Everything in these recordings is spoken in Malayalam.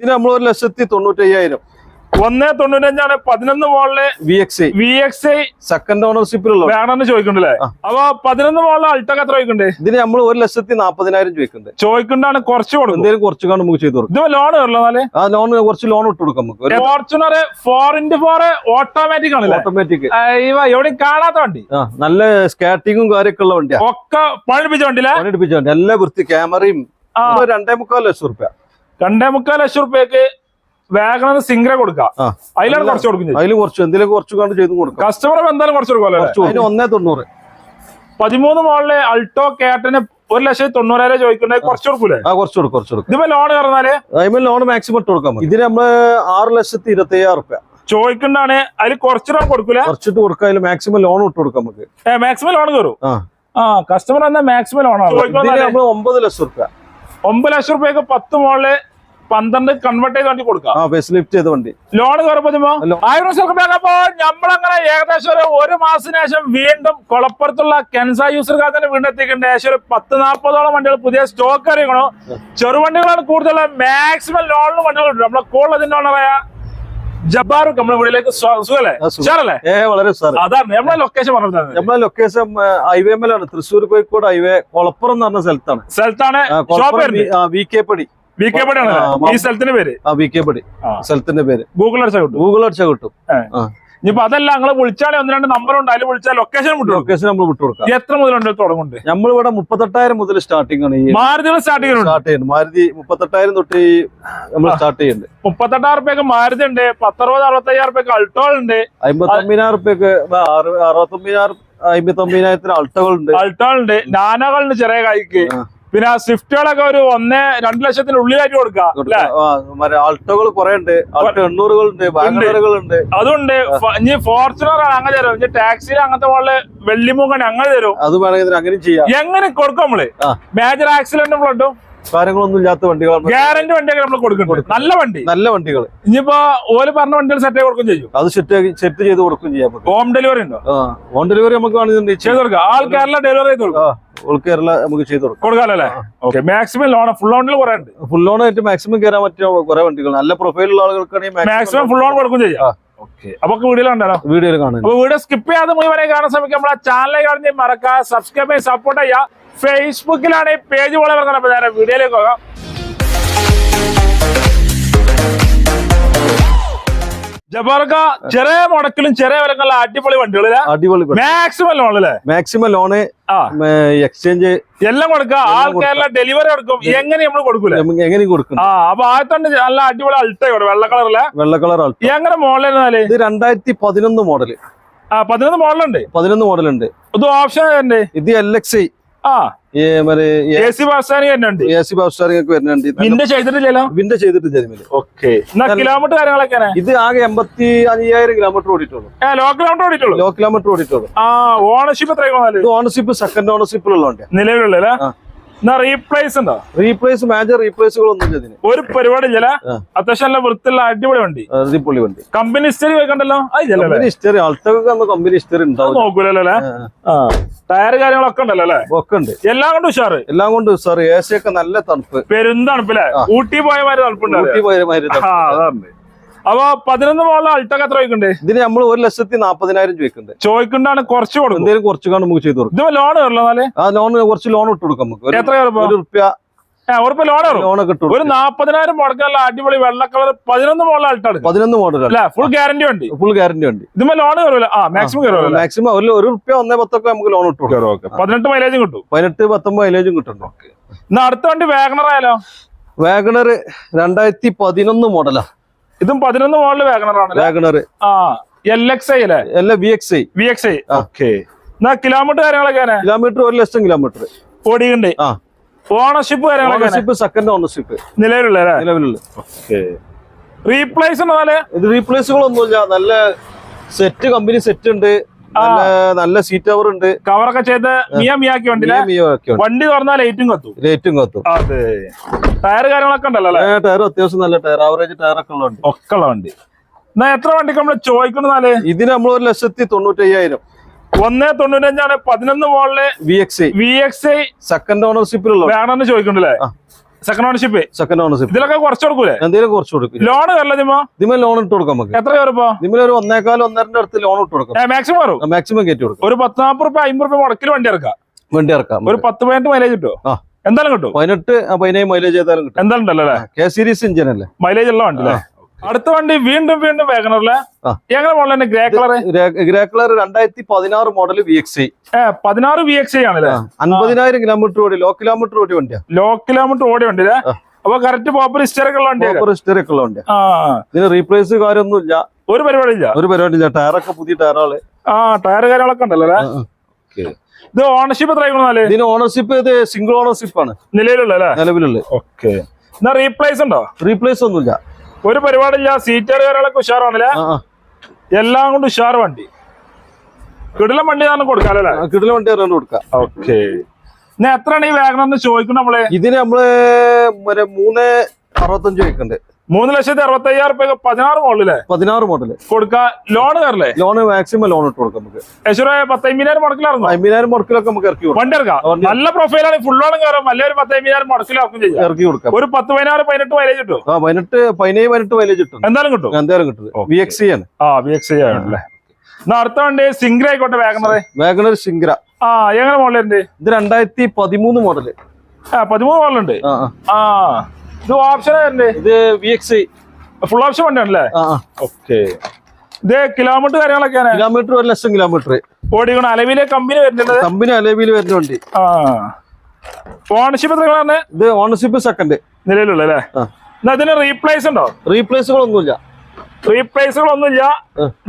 ഇതിന് നമ്മൾ ഒരു ലക്ഷത്തി തൊണ്ണൂറ്റി അയ്യായിരം ഒന്നേ തൊണ്ണൂറ്റഞ്ചാണ്. പതിനൊന്ന് മോളിലെ V X I V X I second ഓണർഷിപ്പിലുള്ള വേണമെന്ന് ചോദിക്കണ്ടല്ലേ. അപ്പൊ പതിനൊന്ന് മോളിലെ അൾട്ടൊക്കെ എത്ര ചോദിക്കണ്ടേ ഇതിന് നമ്മൾ ഒരു ലക്ഷത്തി നാപ്പതിനായിരം ചോദിക്കണ്ടേ ചോദിക്കണ്ടാണ് കുറച്ച് കൊടുക്കും. എന്തെങ്കിലും കുറച്ച് കാണും നമുക്ക് ചെയ്ത് കൊടുക്കും. ഇത് ലോൺ എന്നാൽ? ആ ലോൺ കുറച്ച് ലോൺ ഇട്ട് കൊടുക്കാം നമുക്ക്. Fortuner four into four automatic ആണ് ഓട്ടോമാറ്റിക് ഇവ എവിടെയും കാണാത്ത വണ്ടി. നല്ല സ്കാറ്റിങ്ങും കാര്യമൊക്കെ ഉള്ള വണ്ടിയാണ് ഒക്കെ പണിപ്പിച്ച വണ്ടിയിലെ? പണിപ്പിച്ച വണ്ടി. എല്ലാ വൃത്തി ക്യാമറയും രണ്ടേ മുക്കാൽ ലക്ഷം റുപ്യ രണ്ടേ മുക്കാൽ ലക്ഷം റുപ്യക്ക് വാഗണർ സിംഗ്ര കൊടുക്കാം അതിലാണ് കുറച്ച് കൊടുക്കുന്നത് അതിൽ കുറച്ച് എന്തെങ്കിലും കുറച്ച് കണ്ട് ചെയ്ത് കൊടുക്കാം. കസ്റ്റമർ എന്തായാലും കുറച്ച് അതിന് ഒന്നേ തൊണ്ണൂറ്. പതിമൂന്ന് മോളിലെ അൾട്ടോ കേട്ടന് ഒരു ലക്ഷത്തി തൊണ്ണൂറായിരം ചോദിക്കുന്നത് കുറച്ച് കൊടുക്കൂലേ? ആ കുറച്ച് കൊടുക്കും കുറച്ച് കൊടുക്കും. ഇതിപ്പോ ലോൺ കയറുന്നാൽ അതിന് ലോൺ മാക്സിമം ഇട്ട് കൊടുക്കാം. ഇതിന് നമ്മൾ ആറ് ലക്ഷത്തി ഇരുപത്തി അയ്യായിരം റുപ്യ. ചോദിക്കണ്ടാണ് അതിൽ കുറച്ച് ലോൺ കൊടുക്കൂല? കുറച്ചിട്ട് കൊടുക്കാം അതിൽ മാക്സിമം ലോൺ ഇട്ട് കൊടുക്കാം നമുക്ക്. മാക്സിമം ലോൺ കയറും ആ. കസ്റ്റമർ എന്നാ മാക്സിമം ലോൺ ആണ്. ഒമ്പത് ലക്ഷം റുപ്യ. ഒമ്പത് ലക്ഷം റുപ്യക്ക് പത്ത് മോളിൽ പന്ത്രണ്ട് കൺവേർട്ട് ചെയ്ത് വണ്ടി കൊടുക്കാം. ലിഫ്റ്റ് ചെയ്ത വണ്ടി. ലോൺ കയറുമ്പോ ആയിരം നമ്മളങ്ങനെ ഏകദേശം ഒരു ഒരു മാസത്തിന് ശേഷം വീണ്ടും കൊളപ്പുറത്തുള്ള കെൻസ യൂസർ തന്നെ വീണ്ടും എത്തിക്കേണ്ട ഏകദേശം ഒരു പത്ത് നാൽപ്പതോളം വണ്ടികൾ പുതിയ സ്റ്റോക്ക് അറിയിക്കണോ. ചെറുവണ്ടികളാണ് കൂടുതൽ മാക്സിമം ലോണിന് വണ്ടികൾ നമ്മളെ കൂടുതൽ ഓണറായ ജബ്ബാറും നമ്മുടെ വീട്ടിലേക്ക് സുഖല്ലേ? വളരെ അതാണ്. നമ്മളെ ലൊക്കേഷൻ പറഞ്ഞത് നമ്മളെ ലൊക്കേഷൻ തൃശ്ശൂർ കോഴിക്കോട് ഹൈവേ കൊളപ്പുറം എന്ന് പറഞ്ഞ സ്ഥലത്താണ്. സ്ഥലത്താണ്. V K Padi. V K പടിയാണ് ഈ സ്ഥലത്തിന്റെ പേര്? ആ വി കെ പടി. സ്ഥലത്തിന്റെ പേര്. ഗൂഗിൾ അടിച്ചാൽ കിട്ടും. ഗൂഗിൾ അടിച്ചാൽ കിട്ടും. ഇനിയിപ്പോ അതല്ല നിങ്ങളെ വിളിച്ചാലേ ഒന്ന് രണ്ട് നമ്പർ ഉണ്ട് അതിൽ വിളിച്ചാൽ ലൊക്കേഷൻ വിട്ടു ലൊക്കേഷൻ നമ്മൾ വിട്ടു കൊടുക്കാം. എത്ര മുതലുണ്ട് തുടങ്ങുന്നുണ്ട്? നമ്മളിവിടെ മുപ്പത്തെട്ടായിരം മുതൽ സ്റ്റാർട്ടിംഗ് ആണ് ഈ മാരുതികൾ സ്റ്റാർട്ട് ചെയ്യുന്നുണ്ട്. സ്റ്റാർട്ട് മാരുതി മുപ്പത്തെട്ടായിരം തൊട്ട് നമ്മൾ സ്റ്റാർട്ട് ചെയ്യുന്നുണ്ട്. മുപ്പത്തെട്ടായിരം റുപ്യക്ക് മാരുതി ഉണ്ട് പത്തറുപത് അറുപത്തയ്യായിരം റുപ്യക്ക് അൾട്ടോൾ ഉണ്ട്. അമ്പത്തൊമ്പതിനായിരം റുപ്യക്ക് അറുപത്തൊമ്പതിനായിരം അമ്പത്തൊമ്പതിനായിരത്തിന് അൾട്ടകളുണ്ട്. അൾട്ടോൾ ഉണ്ട്. നാനകളുണ്ട് ചെറിയ കായ്ക്ക്. പിന്നെ സ്വിഫ്റ്റുകളൊക്കെ ഒരു ഒന്ന് രണ്ട് ലക്ഷത്തിന് ഉള്ളിലായിട്ട് കൊടുക്കാം. ആൾട്ടോകൾ കുറെ ഉണ്ട്. എണ്ണൂറുകളുണ്ട് അതുണ്ട്. ഇനി ഫോർച്യൂണർ അങ്ങനെ തരും. ഇനി അങ്ങനത്തെ പോലെ വെള്ളിമൂങ്ങനെ അങ്ങനെ തരും. അത് വേണമെങ്കിൽ അങ്ങനെയും ചെയ്യാം. എങ്ങനെ കൊടുക്കും നമ്മൾ? മേജർ ആക്സിഡന്റും ഫ്ലഡും കാര്യങ്ങളൊന്നും ഇല്ലാത്ത വണ്ടികൾ ഗ്യാരണ്ടി വണ്ടിയൊക്കെ നമ്മൾ കൊടുക്കുന്നുണ്ട്. നല്ല വണ്ടി. നല്ല വണ്ടികൾ. ഇനിയിപ്പോ ഓൽ പറഞ്ഞ വണ്ടികൾ സെറ്റ് ആയി കൊടുക്കും ചെയ്യും. അത് സെറ്റ് സെറ്റ് ചെയ്ത് കൊടുക്കും ചെയ്യാം ഹോം ഡെലിവറി ഉണ്ടോ? ഹോം ഡെലിവറി നമുക്ക് കാണുന്നുണ്ട് ചെയ്ത് കൊടുക്കാം. ആൾ കേരള ഡെലിവറി ചെയ്ത് കൊടുക്കും. ഓൾ കേരള നമുക്ക് ചെയ്ത് കൊടുക്കാം. കൊടുക്കാമല്ലേ ഓക്കെ മാക്സിമം ലോൺ ഫുൾ ലോണിൽ കുറെ ഉണ്ട്. ഫുൾ ലോൺ ആയിട്ട് മാക്സിമം കയറാൻ പറ്റിയ കുറെ വണ്ടികൾ. നല്ല പ്രൊഫൈലുള്ള ആളുകൾക്കാണെങ്കിൽ മാക്സിമം ഫുൾ ലോൺ കൊടുക്കും ചെയ്യാം. അപ്പൊ വീഡിയോയിലുണ്ടല്ലോ വീഡിയോയിൽ കാണാം വീഡിയോ സ്കിപ്പ് ചെയ്യാതെ മുഴുവനെ കാണാൻ ശ്രമിക്കുക നമ്മളെ ചാനലിൽ കാണുന്ന മറക്കുക സബ്സ്ക്രൈബ് ചെയ്ത് സപ്പോർട്ട് ചെയ്യുക. ഫേസ്ബുക്കിലാണ് ഈ പേജ് പോലെ പറഞ്ഞത്. നേരെ വീഡിയോയിലേക്ക് പോകാം. ജബാർക്ക ചെറിയ മുടക്കിലും ചെറിയ വിലക്കുള്ള അടിപൊളി വണ്ടികളില്ല അടിപൊളി മാക്സിമം ലോൺ അല്ലേ? മാക്സിമം ലോണ് എക്സ്ചേഞ്ച് എല്ലാം കൊടുക്കുക. ആൾ കൊടുക്കാം. കേരള ഡെലിവറി കൊടുക്കും. എങ്ങനെ നമ്മൾ കൊടുക്കൂല? എങ്ങനെ കൊടുക്കും? ആ അപ്പൊ ആദ്യത്തെ നല്ല അടിപൊളി അൾട്ടോ വെള്ള കളറിലെ വെള്ള കളർ അൾട്ടോ എങ്ങനെ മോഡലായിരുന്നാൽ ഇത് രണ്ടായിരത്തി പതിനൊന്ന് മോഡൽ ആ പതിനൊന്ന് മോഡലുണ്ട് പതിനൊന്ന് മോഡലുണ്ട് ഇത് ഓപ്ഷൻ ഇത് എൽ എക്സ് മറ്റേ എ സി ബസ്സാനി തന്നെ ഉണ്ട് എ സി പവർ സ്റ്റാറിംഗ് ഒക്കെ വരുന്നുണ്ട് നിന്റെ ചെയ്തിട്ടില്ലല്ലോ? വിൻഡോ ചെയ്തിട്ട് ജനിമൽ ഓക്കെ. കിലോമീറ്റർ കാര്യങ്ങളൊക്കെ ഇത് ആകെ എൺപത്തി അയ്യായിരം കിലോമീറ്റർ ഓടിയിട്ടുള്ളൂ. ലോ കിലോമീറ്റർ ഓടിയിട്ടുള്ളൂ? ലോ കിലോമീറ്റർ ഓടിയിട്ടുള്ളൂ. ഓണർഷിപ്പ് എത്ര ഓണർഷിപ്പ് സെക്കൻഡ് ഓണർഷിപ്പിലുള്ള നിലവിലുള്ള റീപ്ലേസ് ഉണ്ടോ? റീപ്ലേസ് മേജർ റീപ്ലേസുകളൊന്നും ഒരു പരിപാടി ഇല്ല. അത്യാവശ്യം നല്ല വൃത്തിയുള്ള അടിപൊളി വണ്ടി. അടിപൊളി വണ്ടി. കമ്പനി ഹിസ്റ്ററി വെക്കണ്ടല്ലോ? കമ്പനി ഹിസ്റ്ററി ആൾട്ടൊക്കെ കമ്പനി ഹിസ്റ്ററി ഉണ്ടാവും. നോക്കൂലല്ലോ അല്ലേ? ആ, ടയർ കാര്യങ്ങളൊക്കെ ഉണ്ടല്ലോ അല്ലേ? ഒക്കെ ഉണ്ട്. എല്ലാം കൊണ്ടും ഉഷാറ്? എല്ലാം കൊണ്ട് ഉഷാറ്. എ സി ഒക്കെ നല്ല തണുപ്പ്. പെരുന്ന തണുപ്പ് അല്ലെ ഊട്ടി പോയ മാതിരി തണുപ്പുണ്ട് ഊട്ടി പോയ മാതിരി അതാണ്. അപ്പൊ പതിനൊന്ന് മോളിൽ അൾട്ടൊക്കെ എത്ര ചോദിക്കണ്ടേ ഇതിന് നമ്മൾ ഒരു ലക്ഷത്തി നാപ്പതിനായിരം ചോദിക്കുന്നത് ചോദിക്കണ്ടാണ് കുറച്ച് കൊടുക്കും. എന്തെങ്കിലും കുറച്ച് കാണും നമുക്ക് ചെയ്തു കൊടുക്കും. ഇത് ലോൺ കയറില്ല എന്നാലേ? ആ ലോൺ കുറച്ച് ലോൺ ഇട്ട് കൊടുക്കാം നമുക്ക്. എത്ര ഒരു റുപ്യ. ഉറപ്പ് ലോൺ ഒരു നാപ്പതിനായിരം മുടക്കാനുള്ള അടിപൊളി വെള്ള കളർ പതിനൊന്ന് മോഡൽ അൾട്ടാണ് പതിനൊന്ന് മോഡൽ അല്ല? ഫുൾ ഗ്യാരണ്ടി ഉണ്ട് ഫുൾ ഗ്യാരണ്ടി ഉണ്ട് ഇതുമ്പോ ലോൺ കയറൂല ആ മാക്സിമം മാക്സിമം ഒരു ഒരു റുപ്യ ഒന്നേ പത്തൊക്കെ നമുക്ക് ലോൺ ഇട്ട് കൊടുക്കാം. പതിനെട്ട് മൈലേജും കിട്ടും. പതിനെട്ട് പത്തൊമ്പത് മൈലേജും കിട്ടുന്നുണ്ട് എന്നാ അടുത്ത വണ്ടി വാഗണർ ആയാലോ വാഗണർ രണ്ടായിരത്തി പതിനൊന്ന് മോഡലാ ഇതും പതിനൊന്ന് മോഡൽ വാഗണർ ആണ് വാഗണർ. ആ എൽ എക്സ് ഐ അല്ലേ അല്ല V X I V X I okay. എന്നാ കിലോമീറ്റർ കാര്യങ്ങളൊക്കെ കിലോമീറ്റർ ഒരു ലക്ഷം കിലോമീറ്റർ. ഓടിയുണ്ട് ആ. ഓണർഷിപ്പ് കാര്യങ്ങളൊക്കെ ഓണർഷിപ്പ് സെക്കൻഡ് ഓണർഷിപ്പ് നിലവിലുള്ള നിലവിലുള്ള. റീപ്ലേസ് ഇത് റീപ്ലേസുകളൊന്നുമില്ല നല്ല സെറ്റ് കമ്പനി സെറ്റ് ഉണ്ട്. നല്ല നല്ല സീറ്റ് അവർ ഉണ്ട്. കവറൊക്കെ ചെയ്ത് മിയ മിയാക്കി വണ്ടിയിലെ ഉണ്ട്. വണ്ടി തുറന്നാൽ ലൈറ്റും കത്തും. റേറ്റും കത്തും. അതെ. ടയർ കാര്യങ്ങളൊക്കെ ഉണ്ടല്ലോ അല്ലേ? ടയർ അത്യാവശ്യം നല്ല ടയർ ആവറേജ് ടയർ ഒക്കെ ഉള്ള വണ്ടി. ഒക്കെ ഉള്ള വണ്ടി. എന്നാ എത്ര വണ്ടിക്ക് നമ്മൾ ചോദിക്കണെന്നാൽ ഇതിന് നമ്മൾ ഒരു ലക്ഷത്തി തൊണ്ണൂറ്റയ്യായിരം. ഒന്ന് തൊണ്ണൂറ്റഞ്ചാണ് പതിനൊന്ന് മോളിൽ V X V X second ഓണർഷിപ്പിലുള്ള വേണമെന്ന് ചോദിക്കണ്ടല്ലേ. സെക്കൻഡ് ഓണർഷിപ്പ് സെക്കൻഡ് ഓണർഷിപ്പ് ഇതിലൊക്കെ കുറച്ച് കൊടുക്കൂലേ? എന്തെങ്കിലും കുറച്ച് കൊടുക്കും. ലോൺ കയറില്ലതിമോ ഇതിമേ ലോൺ ഇട്ട് കൊടുക്കാം നമുക്ക്. എത്ര കയറിപ്പോ ഇതിമേൽ ഒരു ഒന്നേക്കാൽ ഒന്നരന്റെ അടുത്ത് ലോൺ ഇട്ട് കൊടുക്കാം. മാക്സിമം വരും? മാക്സിമം കയറ്റി കൊടുക്കും. ഒരു പത്ത് നാൽപ്പത് റുപ്യ അമ്പത് റുപ്യ മുടക്കിൽ വണ്ടി ഇറക്കാം. വണ്ടി ഇറക്കാം. ഒരു പത്ത് പതിനെട്ട് മൈലേജ് കിട്ടുമോ ആ. എന്തായാലും കിട്ടും. പതിനെട്ട് പതിനേഴ് മൈലേജ് ഏതായാലും കിട്ടും. എന്തായാലും ഉണ്ടല്ലോ കെ സീരീസ് ഇഞ്ചിൻ അല്ലേ? മൈലേജ് ഉള്ള വണ്ടി അല്ലേ? അടുത്ത വണ്ടി വീണ്ടും വീണ്ടും വേഗനറിലെ ആ. എങ്ങനെ മോഡൽ തന്നെ ഗ്രേ കളർ ഗ്രേ കളർ രണ്ടായിരത്തി പതിനാറ് മോഡൽ വി എക്സ് പതിനാറ് വി എക്സ് ആണല്ലേ? അൻപതിനായിരം കിലോമീറ്റർ ഓടി ലോ കിലോമീറ്റർ ഓടി വണ്ടിയാ. ലോ കിലോമീറ്റർ ഓടി വണ്ടി. അപ്പൊ കറക്റ്റ് പോപ്പർ ഹിസ്റ്ററി ഉള്ള വണ്ടി പ്രോപ്പർ ഹിസ്റ്ററി ഉള്ള ആ. ഇതിന് റീപ്ലേസ് കാര്യമൊന്നും ഇല്ല ഒരു പരിപാടി ഇല്ല ഒരു പരിപാടി ഇല്ല ടയറൊക്കെ പുതിയ ടയറാൾ ആ ടയർ കാര്യങ്ങളൊക്കെ ഉണ്ടല്ലോ ഇത് ഓണർഷിപ്പ് എത്ര ആയിക്കോളാൽ ഇതിന് ഓണർഷിപ്പ് ഇത് സിംഗിൾ ഓണർഷിപ്പ് ആണ്. നിലവിലുള്ള നിലവിലുള്ള. ഓക്കെ എന്നാ റീപ്ലേസ് ഉണ്ടോ? റീപ്ലേസ് ഒന്നുമില്ല. ഒരു പരിപാടിയില്ല സീറ്റർ കാര്യങ്ങളൊക്കെ ഉഷാറാണല്ലേ. എല്ലാം കൊണ്ട് ഉഷാർ വണ്ടി. കിടിലം വണ്ടി തന്നെ കൊടുക്കാല്ലേ കിടിലം വണ്ടി അറിയാണ്ട് കൊടുക്കാം. ഓക്കെ. എത്രയാണ് ഈ വാഗണെന്ന് ചോദിക്കണം നമ്മൾ? ഇതിന് നമ്മൾ മറ്റേ മൂന്ന് അറുപത്തഞ്ച് വെക്കുന്നുണ്ട് മൂന്ന് ലക്ഷത്തി അറുപത്തയ്യായിരം രൂപ പതിനാറ് മോഡലേ പതിനാറ് മോഡൽ കൊടുക്ക ലോൺ കയറില്ലേ ലോണ് മാക്സിമം ലോൺ ഇട്ട് കൊടുക്കാം നമുക്ക്. യശുര പത്തമ്പതിനായിരം മുടക്കിലായിരുന്നു അമ്പതിനായിരം മുടക്കിലൊക്കെ നമുക്ക് ഇറക്കി കൊടുക്കാം. വണ്ടി ഇറക്കാം നല്ല പ്രൊഫൈലാണ് ഫുൾ ലോൺ കയറും അല്ലെ ഒരു പത്തമ്പതിനായിരം മുടക്കിലാക്കും ചെയ്യാം. ഇറക്കി കൊടുക്കാം. ഒരു പത്ത് പതിനാറ് പതിനെട്ട് മൈലേജ് കിട്ടും. ആ പതിനെട്ട് പതിനേഴ് പതിനെട്ട് മൈലേജ് കിട്ടും. എന്തായാലും കിട്ടും. എന്തായാലും കിട്ടും. വി എക്സ് ആണ്. ആ വി എക്സ് ആണല്ലേ എന്നാ അടുത്ത വണ്ടി സിംഗ്ര ആയിക്കോട്ടെ വാഗണറ്. വാഗണർ സിംഗ്ര. ആ എങ്ങനെ മോഡലുണ്ട് ഇത് രണ്ടായിരത്തി പതിമൂന്ന് മോഡൽ ആ പതിമൂന്ന് മോഡലുണ്ട്. ആ. ഇത് ഓപ്ഷൻ ഇത് വി എക്സ് ഫുൾ ഓപ്ഷൻ വണ്ടിയാണല്ലേ? ഓക്കെ ഇത് കിലോമീറ്റർ കാര്യങ്ങളൊക്കെയാണ്. കിലോമീറ്റർ ഒരു ലക്ഷം കിലോമീറ്റർ ഓടിക്കണം അലവിലെ കമ്പനി വരുന്നുണ്ട് കമ്പനി അലവിൽ വരുന്ന വണ്ടി. ആ. ഓണർഷിപ്പ് എത്രയാണ് ഇത് ഓണർഷിപ്പ് സെക്കൻഡ് നിലവിലുള്ള അല്ലേ? ഇതിന് റീപ്ലേസ് ഉണ്ടോ? റീപ്ലേസുകളൊന്നുമില്ല റീപ്ലേസുകളൊന്നുമില്ല.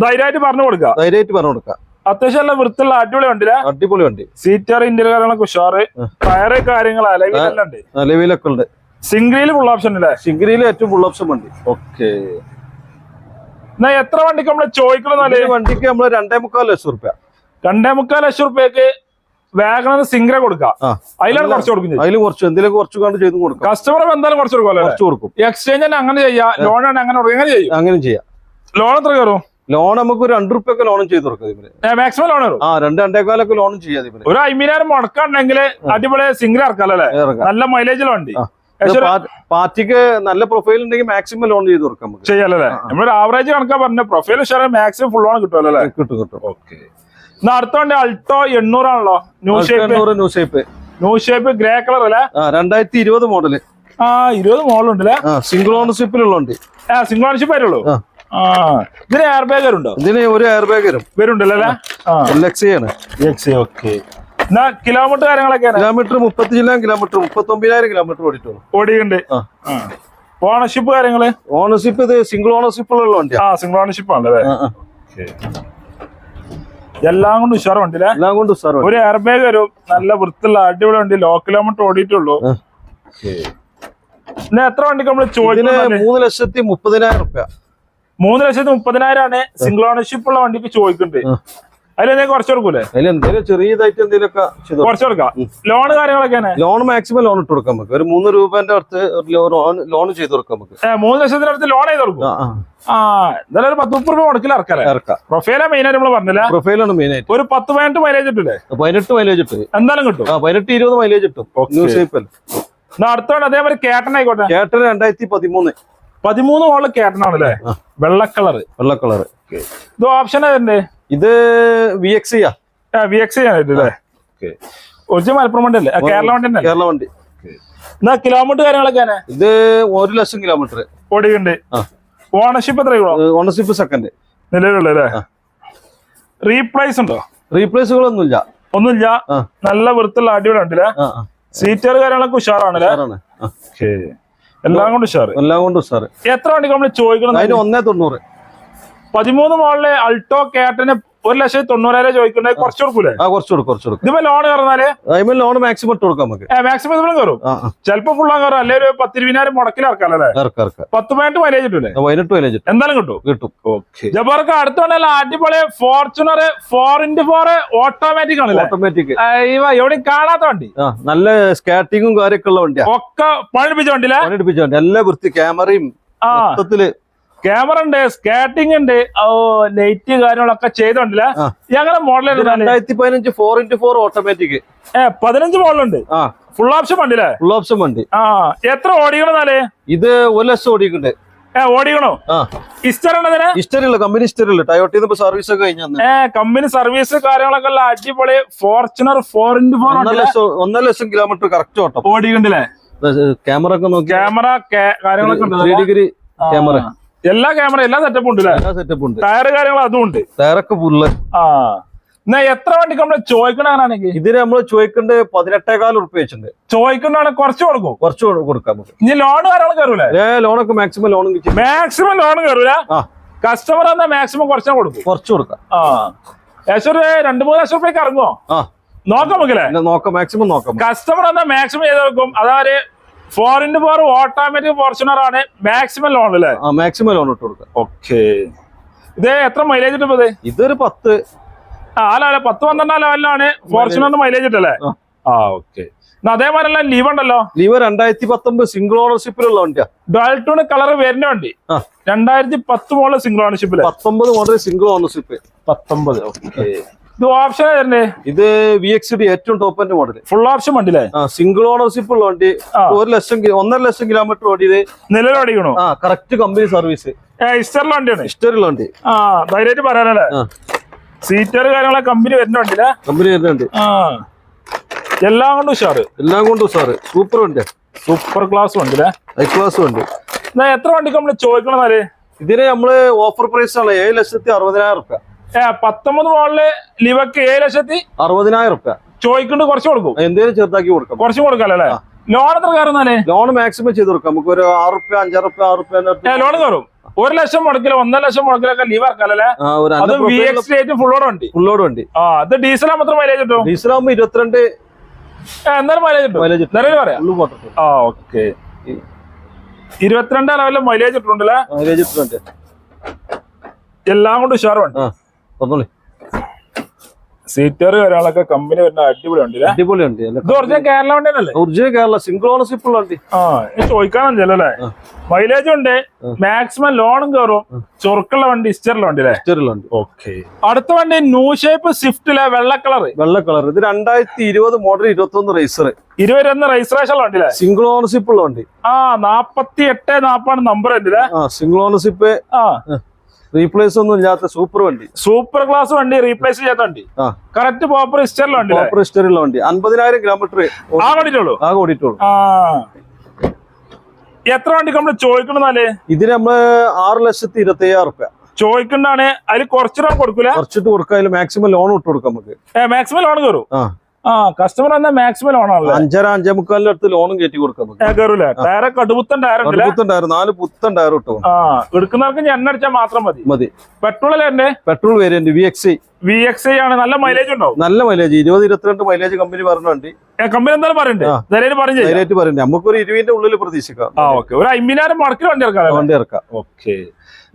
ധൈര്യമായിട്ട് പറഞ്ഞു കൊടുക്കുക ധൈര്യമായിട്ട് പറഞ്ഞു കൊടുക്കാം. അത്യാവശ്യം നല്ല വൃത്തിയുള്ള അടിപൊളി വണ്ടിയില്ല? അടിപൊളി വണ്ടി. സീറ്റർ ഇന്റീരിയർ കാര്യങ്ങളൊക്കെ ഉഷാറ്. ടയറ് കാര്യങ്ങൾ അലവിലെല്ലാം ഉണ്ട്. അലേവിയിലൊക്കെ ഉണ്ട്. സിംഗിളിൽ ഫുൾ ഓപ്ഷൻ അല്ലേ? സിംഗ്രിയിൽ ഏറ്റവും ഫുൾ ഓപ്ഷൻ വണ്ടി. ഓക്കെ. എന്നാ എത്ര വണ്ടിക്ക് നമ്മൾ ചോദിക്കണമെന്നാൽ വണ്ടിക്ക് നമ്മൾ രണ്ടേ മുക്കാൽ ലക്ഷം റുപ്യ. രണ്ടേ മുക്കാൽ ലക്ഷം റുപ്യക്ക് വാഗണർ സിംഗ്ര കൊടുക്കാം? അതിലാണ് കുറച്ച് കൊടുക്കുന്നത് അതിൽ കുറച്ച് എന്തെങ്കിലും കുറച്ച് കണ്ട് ചെയ്ത് കൊടുക്കും. കസ്റ്റമർ എന്തായാലും കുറച്ച് കൊടുക്കാം കുറച്ച് കൊടുക്കും. എക്സ്ചേഞ്ച് തന്നെ അങ്ങനെ ചെയ്യാം ലോൺ ആണ് അങ്ങനെ കൊടുക്കും. എങ്ങനെ ചെയ്യും? അങ്ങനെ ചെയ്യാം. ലോൺ എത്ര കയറും? ലോൺ നമുക്ക് ഒരു രണ്ട് റുപ്യൊക്കെ ലോണും ചെയ്ത് കൊടുക്കാം മാക്സിമം ലോൺ ആ രണ്ട് രണ്ടേക്കാലൊക്കെ ലോണും ചെയ്യാം ഒരു അമ്പതിനായിരം മുടക്കാണെങ്കിൽ അടിപൊളി സിംഗിൾ ഇറക്കാം അല്ലേ? നല്ല മൈലേജിലുണ്ട് പാർട്ടിക്ക് നല്ല പ്രൊഫൈൽ ഉണ്ടെങ്കിൽ മാക്സിമം ലോൺ ചെയ്ത് കൊടുക്കാം ചെയ്യാലല്ലേ? നമ്മളൊരു ആവറേജ് കണക്കാ പറഞ്ഞ പ്രൊഫൈൽ മാക്സിമം ഫുൾ ലോൺ കിട്ടുമല്ലോ അല്ലേ? കിട്ടും കിട്ടും. ഓക്കെ എന്നാ അടുത്ത വണ്ടി Alto എണ്ണൂറാണല്ലോ. New shape new shape new shape grey colour അല്ലേ? രണ്ടായിരത്തി ഇരുപത് മോഡൽ ആ ഇരുപത് മോഡൽ ഉണ്ടല്ലേ? ആ സിംഗിൾ ഓണർഷിപ്പിലുള്ള വണ്ടി. ആ സിംഗിൾ ഓണർഷിപ്പ് വരുള്ളൂ? ആ. ഇതിന് എയർ ബാഗ് വരുണ്ടോ ഇതിന് ഒരു എയർ ബാഗ് വരും വരുന്നുണ്ടല്ലോ അല്ലേ എൽ എക്സ് ആണ്. ഓക്കെ എന്നാ കിലോമീറ്റർ കാര്യങ്ങളൊക്കെ കിലോമീറ്റർ മുപ്പത്തിനായിരം കിലോമീറ്റർ മുപ്പത്തി ഒമ്പതിനായിരം കിലോമീറ്റർ ഓടിയിട്ടുള്ളൂ. ഓടിയുണ്ട് ഓണർഷിപ്പ് കാര്യങ്ങൾ? ഓണർഷിപ്പ് ഇത് സിംഗിൾ ഓണർഷിപ്പിലുള്ള വണ്ടി ആ സിംഗിൾ ഓണർഷിപ്പ് ആണല്ലേ. എല്ലാം കൊണ്ട് ഉഷാർ വണ്ടിയില്ലേ എല്ലാം കൊണ്ട് ഉഷാർ ഒരു എയർ ബാഗ് വരും. നല്ല വൃത്തിയുള്ള അടിപൊളി വണ്ടി. ലോ കിലോമീറ്റർ ഓടിയിട്ടുള്ളൂ. എത്ര വണ്ടിക്ക് നമ്മൾ ചോദിച്ചത് ചോദിക്കുന്നത് മൂന്ന് ലക്ഷത്തി മുപ്പതിനായിരം റുപ്യ. മൂന്ന് ലക്ഷത്തി മുപ്പതിനായിരം ആണ് സിംഗിൾ ഓണർഷിപ്പ് ഉള്ള വണ്ടിക്ക് ചോദിക്കുന്നുണ്ട്. അതിലെന്തെങ്കിലും കുറച്ച് കൊടുക്കൂലേ? അതിലെന്തെങ്കിലും ചെറിയതായിട്ട് എന്തെങ്കിലുമൊക്കെ. കുറച്ച് കൊടുക്കാം. ലോൺ കാര്യങ്ങളൊക്കെയാണ് ലോൺ മാക്സിമം ലോൺ ഇട്ട് കൊടുക്കാം നമുക്ക്. ഒരു മൂന്ന് രൂപന്റെ അടുത്ത് ലോൺ ലോൺ ചെയ്ത് കൊടുക്കാം നമുക്ക്. മൂന്ന് ലക്ഷത്തിന്റെ ലക്ഷത്തിനടുത്ത് ലോൺ ചെയ്ത് കൊടുക്കും. ആ, എന്തായാലും ഒരു പത്ത് മുപ്പത് രൂപ മുടക്കില്ല ഇറക്കാം. ഇറക്കാം പ്രൊഫൈലാ മെയിൻ ആയിട്ട് നമ്മൾ പറഞ്ഞില്ല? പ്രൊഫൈലാണ് മെയിൻ ആയിട്ട്. ഒരു പത്ത് പതിനെട്ട് മൈലേജ് ഇട്ടില്ലേ? പതിനെട്ട് മൈലേജ് ഇട്ട്. എന്തായാലും കിട്ടും. പതിനെട്ട് ഇരുപത് മൈലേജ് ഇട്ടും. ന്യൂ അടുത്തോണ്ട് അതേപോലെ കേട്ടൻ ആയിക്കോട്ടെ. കേട്ടൻ രണ്ടായിരത്തി പതിമൂന്ന്. പതിമൂന്ന് മോളിൽ കേട്ടനാണല്ലേ വെള്ളക്കളർ വെള്ള കളർ വെള്ള കളറ്. ഇത് ഓപ്ഷൻ ഏതുണ്ട് ഇത് വി എക്സ് വി എക്സ് ചെയ്യാനായിട്ടല്ലേ ഒറിജിനൽ മലപ്പുറം വണ്ടി അല്ലേ? കേരള വണ്ടി കേരള വണ്ടി. എന്നാ കിലോമീറ്റർ കാര്യങ്ങളൊക്കെ ഇത് ഒരു ലക്ഷം കിലോമീറ്റർ ഓടിയുണ്ട് ഓണർഷിപ്പ് എത്ര ഓണർഷിപ്പ് സെക്കൻഡ് നിലവിലുള്ളല്ലേ റീപ്ലേസ് ഉണ്ടോ? റീപ്ലേസുകളൊന്നുമില്ല ഒന്നുമില്ല. നല്ല വൃത്തിയുള്ള അടിപൊളി ഉണ്ടല്ലേ സീറ്റർ കാര്യങ്ങളൊക്കെ ഉഷാറാണല്ലേ എല്ലാം കൊണ്ട് ഉഷാറ്. എല്ലാം കൊണ്ട് ഉഷാറ്. എത്ര വണ്ടി നമ്മൾ ചോദിക്കണം അതിന് ഒന്നേ തൊണ്ണൂറ്. പതിമൂന്ന് മോളിലെ അൾട്ടോ കേട്ടന് ഒരു ലക്ഷത്തി തൊണ്ണൂറായിരം ചോദിക്കുന്നത് കുറച്ച് കൊടുക്കൂലേ കുറച്ച് കൊടുക്കും കുറച്ച് കൊടുക്കും ഇതിപ്പോ ലോൺ കയറുന്നാൽ? അതിന് ലോൺ മാക്സിമം ഇട്ട് കൊടുക്കാം നമുക്ക്. മാക്സിമം ഇതിലും കയറും? ചിലപ്പോ ഫുള്ളാ കയറും. അല്ലെ ഒരു പത്തിരുപതിനായിരം മുടക്കിൽ ഇറക്കാല്ലേ ഇറക്കാം ഇറക്കാം. പത്ത് പതിനെട്ട് മൈലേജ് കിട്ടൂലേ? പതിനെട്ട് മൈലേജ് എന്തായാലും കിട്ടും. കിട്ടും. ഓക്കെ. ജബർക്ക് അടുത്തോണ്ടല്ല അടിപൊളി Fortuner four into four automatic ആണ് ഓട്ടോമാറ്റിക് എവിടെയും കാണാത്ത വണ്ടി. നല്ല സ്കാറ്റിങ്ങും കാര്യമൊക്കെ ഉള്ള വണ്ടിയാണ് ഒക്കെ പണിപ്പിച്ച വണ്ടിയിലെ പണിപ്പിച്ച വണ്ടി. എല്ലാ വൃത്തി ക്യാമറയും ആ. മൊത്തത്തിൽ ക്യാമറ ഉണ്ട് സ്കാറ്റിംഗ് ഉണ്ട് ലൈറ്റ് കാര്യങ്ങളൊക്കെ ചെയ്തോണ്ടില്ല. ഞങ്ങളുടെ മോഡൽ രണ്ടായിരത്തി പതിനഞ്ച് ഫോർ ഇന്റു ഫോർ ഓട്ടോമാറ്റിക് ഏ പതിനഞ്ച് മോഡലുണ്ട് ഫുൾ ഓപ്ഷൻ വണ്ടില്ലേ ഫുൾ ഓപ്ഷൻ വണ്ടി. ആ എത്ര ഓടിക്കണെന്നാലേ ഇത് ഒരു ലക്ഷം ഓടിക്കുന്നുണ്ട് ഏ ഓടിക്കണോ? ഇസ്റ്റർ ഉണ്ടതിന് കമ്പനി ഹിസ്റ്ററിയുള്ള ടയോട്ടിന്ന് ഇപ്പൊ സർവീസ് ഒക്കെ കഴിഞ്ഞ ഏ കമ്പനി സർവീസ് കാര്യങ്ങളൊക്കെ ഉള്ള അടിപൊളി ഫോർച്യൂണർ ഫോർ ഇന്റു ഫോർ ഒന്നര ലക്ഷം കിലോമീറ്റർ കറക്റ്റ് ഓട്ടം. ഓടിക്കണ്ടില്ലേ ക്യാമറ ഒക്കെ നോക്കി. ക്യാമറ കാര്യങ്ങളൊക്കെ ത്രീ ഡിഗ്രി ക്യാമറ. എല്ലാ ക്യാമറ എല്ലാ സെറ്റപ്പും ഉണ്ട് എല്ലാ സെറ്റപ്പ് ഉണ്ട്. ടയർ കാര്യങ്ങൾ അതും ഉണ്ട്. ടയറൊക്കെ ഫുള്ള് ആ. എന്നാ എത്ര വണ്ടിക്ക് നമ്മൾ ചോദിക്കണാണെങ്കിൽ ഇതിന് നമ്മൾ ചോദിക്കേണ്ട പതിനെട്ടേകാൽ ഉറുപ്പ് വെച്ചിട്ടുണ്ട്. ചോദിക്കണ്ടാണ് കുറച്ച് കൊടുക്കും. കുറച്ച് കൊടുക്കാം നമുക്ക്. ഇനി ലോൺ കാര്യങ്ങൾ കയറൂലേ ഏ ലോണൊക്കെ മാക്സിമം ലോൺ മാക്സിമം ലോൺ കയറൂല കസ്റ്റമർ എന്നാ മാക്സിമം കുറച്ചാൽ കൊടുക്കും. കുറച്ച് കൊടുക്കാം. ആ. രണ്ടു മൂന്ന് ലക്ഷം റുപ്യക്ക് ഇറങ്ങുമോ ആ. നോക്കാം നമുക്കല്ലേ? നോക്കാം മാക്സിമം നോക്കാം കസ്റ്റമർ എന്നാ മാക്സിമം ചെയ്ത് കൊടുക്കും. അതായത് four into four automatic Fortuner ആണ്. മാക്സിമം ലോൺ അല്ലേ മാക്സിമം ലോൺ ഇട്ട് കൊടുക്കാം ഓക്കെ ഇത് എത്ര മൈലേജ് ഇട്ടത് ഇതൊരു പത്ത്. ആ അല്ല പത്ത് പന്ത്രണ്ടാം ലെവലിലാണ് ഫോർച്യൂണറിന് മൈലേജ് ഇട്ടല്ലേ? ആ. ഓക്കെ അതേമാതിരി ലീവ് ഉണ്ടല്ലോ? ലീവ് രണ്ടായിരത്തി പത്തൊമ്പത് സിംഗിൾ ഓണർഷിപ്പിലുള്ള വണ്ടിയാ ഡാൽട്ടൂൺ കളർ വരുന്ന വണ്ടി. രണ്ടായിരത്തി പത്ത് മോഡൽ സിംഗിൾ ഓണർഷിപ്പിൽ പത്തൊമ്പത് മോഡൽ സിംഗിൾ ഓണർഷിപ്പ് പത്തൊമ്പത് ഓക്കെ ഇത് ഓപ്ഷൻ തരണ്ടേ ഇത് വി എക്സ് ഡി ഏറ്റവും ടോപ്പ് എന്റെ മോഡൽ ഫുൾ ഓപ്ഷൻ വണ്ടിയിലെ സിംഗിൾ ഓണർഷിപ്പ് ഉള്ള വണ്ടി. ഒരു ലക്ഷം ഒന്നര ലക്ഷം കിലോമീറ്റർ ഓടിയത് നിലവിലോടിക്കണോ ആ കറക്റ്റ് കമ്പനി സർവീസ് ഇസ്റ്ററിലെ വണ്ടിയാണ്. ഹിസ്റ്ററിയുള്ള വണ്ടി. ആ ധൈര്യമായിട്ട് പറയാനല്ലേ? സീറ്റർ കാര്യങ്ങളെ കമ്പനി വരുന്ന വണ്ടിയില്ലേ? കമ്പനി വരുന്നുണ്ട്. ആ. എല്ലാം കൊണ്ടും ഉഷാറ്. എല്ലാം കൊണ്ടും സാറ് സൂപ്പർ വണ്ടി സൂപ്പർ ക്ലാസ് ഉണ്ട് ഹൈ ക്ലാസ് വണ്ടി. എന്നാ എത്ര വണ്ടിക്ക് നമ്മൾ ചോദിക്കണം ഇതിന് നമ്മൾ ഓഫർ പ്രൈസ് ആണ്. ഏഴ് ലക്ഷത്തി അറുപതിനായിരം റുപ്യ പത്തൊമ്പത് മോളിൽ ലിവക്ക് ഏഴ് ലക്ഷത്തി അറുപതിനായിരം റുപ്യ. ചോദിക്കുന്നുണ്ട് കുറച്ച് കൊടുക്കും. എന്തേലും ചെറുതാക്കി കൊടുക്കും. കുറച്ച് കൊടുക്കാല്ലേ ലോൺ എത്ര കയറുന്നാലേ ലോൺ മാക്സിമം ചെയ്ത് കൊടുക്കാം. നമുക്ക് ഒരു ആറ് റുപ്യ അഞ്ചാറ് റുപ്യ ആറ് റുപ്യ ലോൺ കയറും. ഒരു ലക്ഷം മുടക്കില്ല ഒന്നര ലക്ഷം മുടക്കിലൊക്കെ ലീവ് ഇറക്കാല്ലേ ഒരു അത് വി എക്സ് റേറ്റ് ഫുള്ളോടെ വണ്ടി. ആ അത് ഡീസൽ മാത്രം മൈലേജ് കിട്ടും? ഡീസൽ ആകുമ്പോ ഇരുപത്തിരണ്ട് എന്നാലും മൈലേജ് കിട്ടും. മൈലേജ് നിലവിൽ പറയാം. ഫുള്ള് പോട്ടെ ആ ഓക്കെ ഇരുപത്തിരണ്ട് ലെവലിൽ മൈലേജ് ഇട്ടുണ്ടല്ലേ മൈലേജ് ഇട്ടിട്ടുണ്ട് എല്ലാം കൊണ്ട് ഉഷാറുണ്ട്. ആ സീറ്റർ ഒരാളൊക്കെ കമ്പനി വരുന്ന അടിപൊളിയുണ്ട്. അടിപൊളിയുണ്ട് അടിപൊളി ഒറിജിനൽ കേരള വണ്ടി തന്നെയല്ലേ ഒറിജിനൽ കേരള സിംഗിൾ ഓണർഷിപ്പ് ഉള്ള വണ്ടി. ആ ചോദിക്കാനല്ലേ. മൈലേജ് ഉണ്ട്. മാക്സിമം ലോണും കയറും ചൊറുക്കുള്ള വണ്ടി ഇസ്റ്ററിലെ വണ്ടി അല്ലേ? ഹിസ്റ്ററിലുള്ള വണ്ടി. ഓക്കെ അടുത്ത വണ്ടി ന്യൂ ഷേപ്പ് സ്വിഫ്റ്റിലെ വെള്ള കളർ വെള്ള കളർ ഇത് രണ്ടായിരത്തി ഇരുപത് മോഡൽ ഇരുപത്തി ഒന്ന് റേസർ ഇരുപത്തിയൊന്ന് രജിസ്ട്രേഷൻ വണ്ടി അല്ലേ സിംഗിൾ ഓണർഷിപ്പ് ഉള്ള വണ്ടി. ആ നാപ്പത്തി എട്ട് നാപ്പാണ് നമ്പർ ഉണ്ട് സിംഗിൾ ഓണർഷിപ്പ് ആ. റീപ്ലേസ് ഒന്നും ഇല്ലാത്ത സൂപ്പർ വണ്ടി. സൂപ്പർ ക്ലാസ് വണ്ടി റീപ്ലേസ് ചെയ്യാത്ത വണ്ടി. കറക്റ്റ് പ്രോപ്പർ ഇസ്റ്ററിലെ വണ്ടി പ്രോപ്പർ ഹിസ്റ്ററിലുള്ള വണ്ടി. അൻപതിനായിരം കിലോമീറ്റർ ആ ഓടിയിട്ടുള്ളൂ? ആ ഓടിയിട്ടുള്ളൂ. എത്ര വണ്ടിക്ക് നമ്മൾ ചോദിക്കണെന്നാലേ ഇതിന് നമ്മൾ ആറ് ലക്ഷത്തി ഇരുപത്തി അയ്യായിരം റുപ്യ ചോദിക്കണ്ടാണ് അതിൽ കുറച്ചു രൂപ കൊടുക്കൂല? കുറച്ചിട്ട് കൊടുക്കാം അതിൽ മാക്സിമം ലോൺ ഇട്ട് കൊടുക്കാം നമുക്ക്. മാക്സിമം ലോൺ കയറും ആ കസ്റ്റമർ എന്നാ മാക്സിമം ലോൺ ആണല്ലോ? അഞ്ചര അഞ്ചേ മുക്കാലിന്റെ അടുത്ത് ലോണും കയറ്റി കൊടുക്കാം നമുക്ക്. ഏ, കടുപുത്തൻ ടയർ ഉണ്ടല്ലേ? പുത്തൻ ടയർ നാല് പുത്തൻ ടയർ ഇട്ടു. ആ എടുക്കുന്നവർക്ക് ഞാൻ എണ്ണ അടിച്ചാൽ മാത്രം മതി. മതി. പെട്രോൾ അല്ലേ petrol variant V X V X ആണ്. നല്ല മൈലേജ് ഉണ്ടോ നല്ല മൈലേജ് ഇരുപത് ഇരുപത്തിരണ്ട് മൈലേജ് കമ്പനി പറഞ്ഞ വണ്ടി. കമ്പനി എന്തായാലും പറയണ്ടേ? ആ. ധൈര്യം പറയും ചെയ്യാം. ധൈര്യമായിട്ട് പറയുന്നത് നമുക്കൊരു ഇരുപതിന്റെ ഉള്ളിൽ പ്രതീക്ഷിക്കാം. ആ ഓക്കെ ഒരു അമ്പതിനായിരം മുടക്കിൽ വണ്ടി ഇറക്കാം വണ്ടി ഇറക്കാം. ഓക്കെ